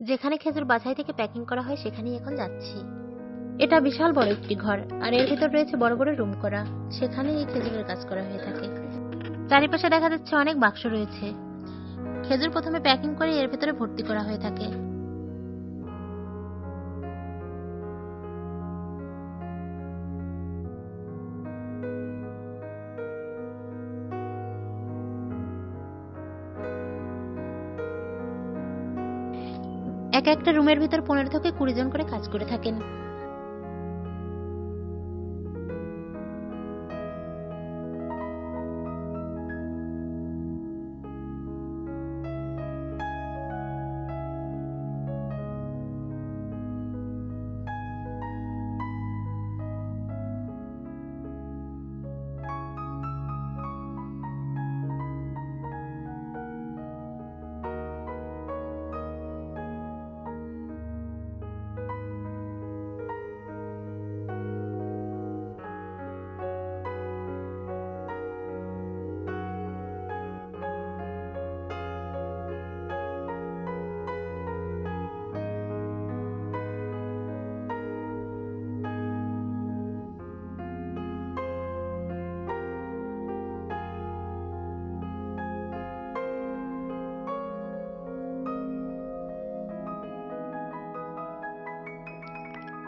যেখানে খেজুর বাছাই থেকে প্যাকিং করা হয়, সেখানেই এখন যাচ্ছি। এটা বিশাল বড় একটি ঘর, আর এর ভিতর রয়েছে বড় বড় রুম করা। সেখানেই এই খেজুরের কাজ করা হয়ে থাকে। চারিপাশে দেখা যাচ্ছে অনেক বাক্স রয়েছে। খেজুর প্রথমে প্যাকিং করে এর ভিতরে ভর্তি করা হয়ে থাকে। এক একটা রুমের ভিতর পনেরো থেকে কুড়ি জন করে কাজ করে থাকেন।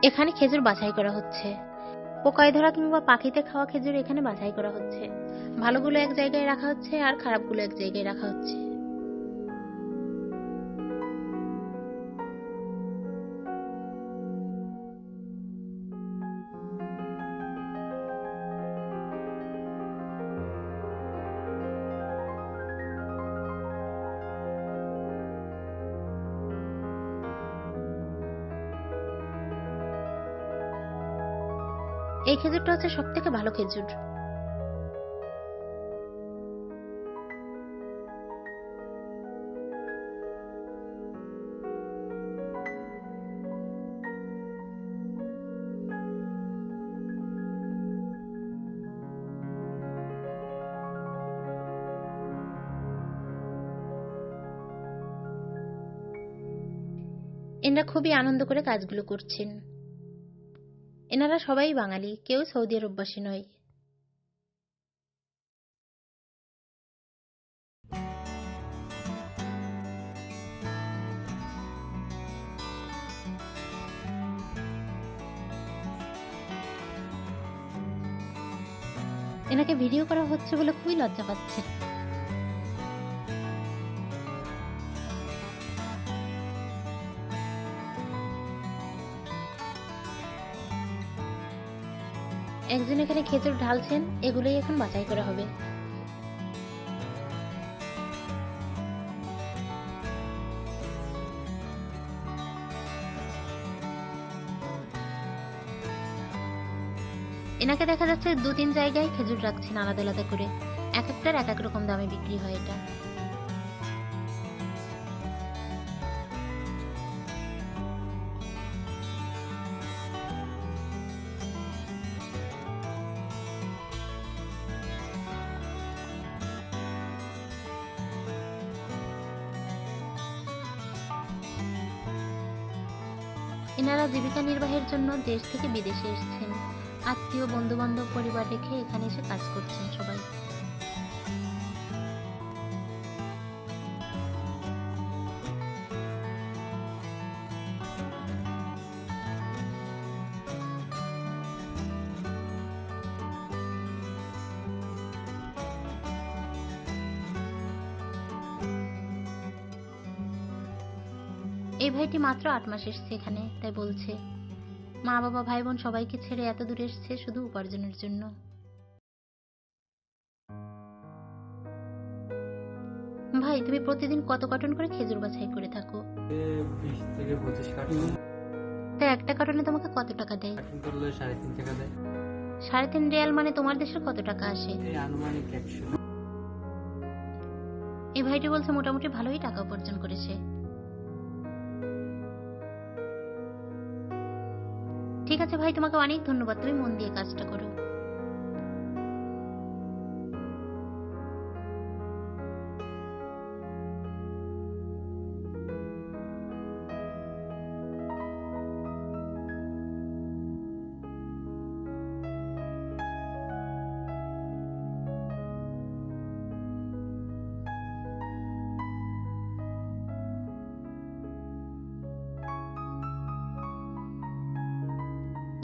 এখানে খেজুর বাছাই করা হচ্ছে। পোকায় ধরা কিংবা পাখিতে খাওয়া খেজুর এখানে বাছাই করা হচ্ছে। ভালোগুলো এক জায়গায় রাখা হচ্ছে আর খারাপগুলো এক জায়গায় রাখা হচ্ছে। এই খেজুরটা হচ্ছে সব থেকে ভালো খেজুর। এনারা খুবই আনন্দ করে কাজগুলো করছেন। এনারা সবাই বাঙালি, কেউ সৌদি আরববাসী নয়। এনাকে ভিডিও করা হচ্ছে বলে খুবই লজ্জা পাচ্ছে একজন এখানে খেজুর ঢালছেন, এগুলোই এখন বাছাই করা হবে। এনাকে দেখা যাচ্ছে দু তিন জায়গায় খেজুর রাখছেন আলাদা আলাদা করে। এক একটার এক এক রকম দামে বিক্রি হয় এটা। এনারা জীবিকা নির্বাহের জন্য দেশ থেকে বিদেশে এসেছেন। আত্মীয় বন্ধু বান্ধব পরিবার রেখে এখানে এসে কাজ করছেন সবাই। এই ভাইটি মাত্র আট মাস এসছে এখানে তাই বলছে। মা বাবা ভাই বোন সবাইকে ছেড়ে এত দূরে এসছে শুধু উপার্জনের জন্য। ভাই তুমি প্রতিদিন কত কার্টন করে খেজুর বাছাই করে থাকো? তাই একটা কার্টনে তোমাকে কত টাকা দেয়? সাড়ে তিন রিয়াল মানে তোমার দেশের কত টাকা আসে? এই ভাইটি বলছে মোটামুটি ভালোই টাকা উপার্জন করেছে। ঠিক আছে ভাই তোমাকে অনেক ধন্যবাদ। তুমি মন দিয়ে কাজটা করো।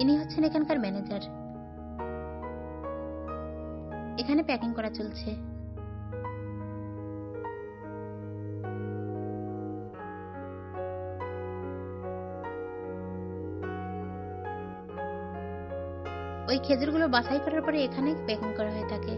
ইনি হচ্ছেন এখানকার ম্যানেজার। এখানে প্যাকিং করা চলছে। ওই খেজুরগুলো বাছাই করার পরে এখানে প্যাকিং করা হয়ে থাকে।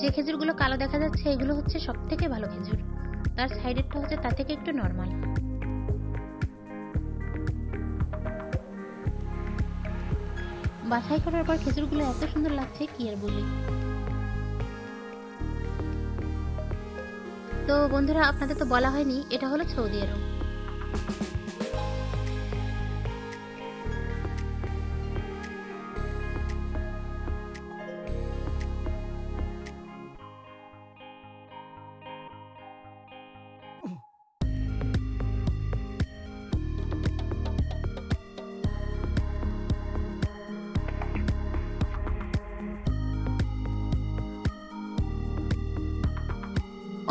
যে খেজুরগুলো কালো দেখা যাচ্ছে, এগুলো হচ্ছে সব থেকে ভালো খেজুর। তার সাইডেরটা হচ্ছে তা থেকে একটু নর্মাল বাছাই করার পর খেজুরগুলো এত সুন্দর লাগছে, কি আর বলি। তো বন্ধুরা, আপনাদের তো বলা হয়নি, এটা হলো সৌদি আরব।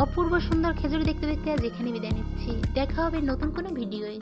অপূর্ব সুন্দর খেজুরি দেখতে দেখতে আজ এখানে বিদায় নিচ্ছি। দেখা হবে নতুন কোনো ভিডিওয়ে।